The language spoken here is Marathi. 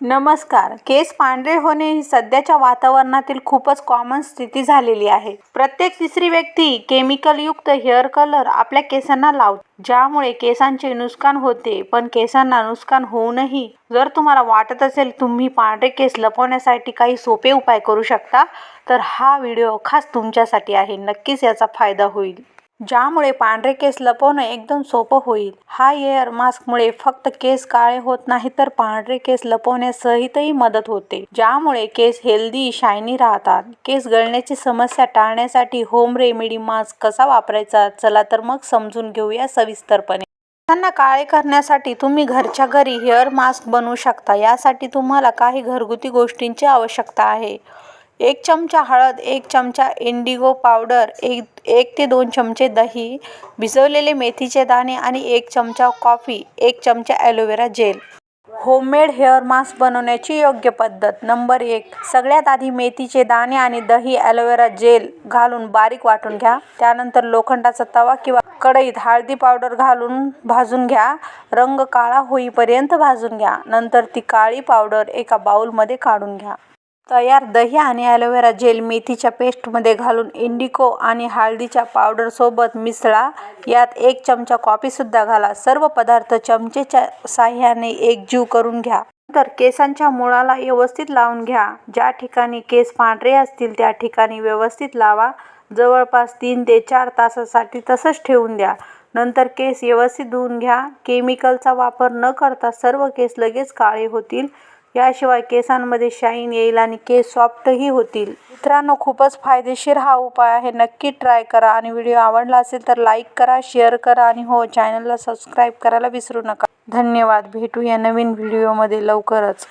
नमस्कार. केस पांढरे होणे ही सध्याच्या वातावरणातील खूपच कॉमन स्थिती झालेली आहे. प्रत्येक तिसरी व्यक्ती केमिकलयुक्त हेअर कलर आपल्या केसांना लावते. ज्यामुळे केसांचे नुकसान होते पण केसांना नुकसान होऊनही जर तुम्हाला वाटत असेल तुम्ही पांढरे केस लपवण्यासाठी काही सोपे उपाय करू शकता तर हा व्हिडिओ खास तुमच्यासाठी आहे. नक्कीच याचा फायदा होईल. ज्यामुळे पांढरे केस लपवणं एकदम सोपं होईल. हा एअर मास्कमुळे फक्त केस काळे होत नाही तर पांढरे केस लपवण्यासहितही मदत होते. ज्यामुळे केस हेल्दी शायनी राहतात. केस गळण्याची समस्या टाळण्यासाठी होम रेमेडी मास्क कसा वापरायचा चला तर मग समजून घेऊया सविस्तरपणे. केसांना काळे करण्यासाठी तुम्ही घरच्या घरी हेअर मास्क बनवू शकता. यासाठी तुम्हाला काही घरगुती गोष्टींची आवश्यकता आहे. एक चमचा हळद एक चमचा इंडिगो पावडर एक एक ते दोन चमचे दही भिजवलेले मेथीचे दाणे आणि एक चमचा कॉफी एक चमचा aloe vera gel homemade hair mask बनवण्याची योग्य पद्धत. नंबर एक. सगळ्यात आधी मेथीचे दाणे आणि दही ॲलोवेरा जेल घालून बारीक वाटून घ्या. त्यानंतर लोखंडाचा तवा किंवा कढईत हळदी पावडर घालून भाजून घ्या. रंग काळा होईपर्यंत भाजून घ्या. नंतर ती काळी पावडर एका बाउलमध्ये काढून घ्या. तयार दही आणि ॲलोवेरा जेल मेथीच्या पेस्टमध्ये घालून इंडिको आणि हळदीच्या पावडरसोबत मिसळा. यात एक चमचा कॉफीसुद्धा घाला. सर्व पदार्थ चमचेच्या साह्याने एकजीव करून घ्या. नंतर केसांच्या मुळाला व्यवस्थित लावून घ्या. ज्या ठिकाणी केस पांढरे असतील त्या ठिकाणी व्यवस्थित लावा. जवळपास तीन ते चार तासासाठी तसंच ठेवून द्या. नंतर केस व्यवस्थित धुवून घ्या. केमिकलचा वापर न करता सर्व केस लगेच काळे होतील. याशिवाय केसांमध्ये शाईन येईल आणि केस सॉफ्टही होतील. मित्रांनो खूपच फायदेशीर हा उपाय आहे. नक्की ट्राय करा आणि व्हिडिओ आवडला असेल तर लाईक करा शेअर करा आणि हो चॅनलला सबस्क्राईब करायला विसरू नका. धन्यवाद. भेटूया नवीन व्हिडिओमध्ये लवकरच.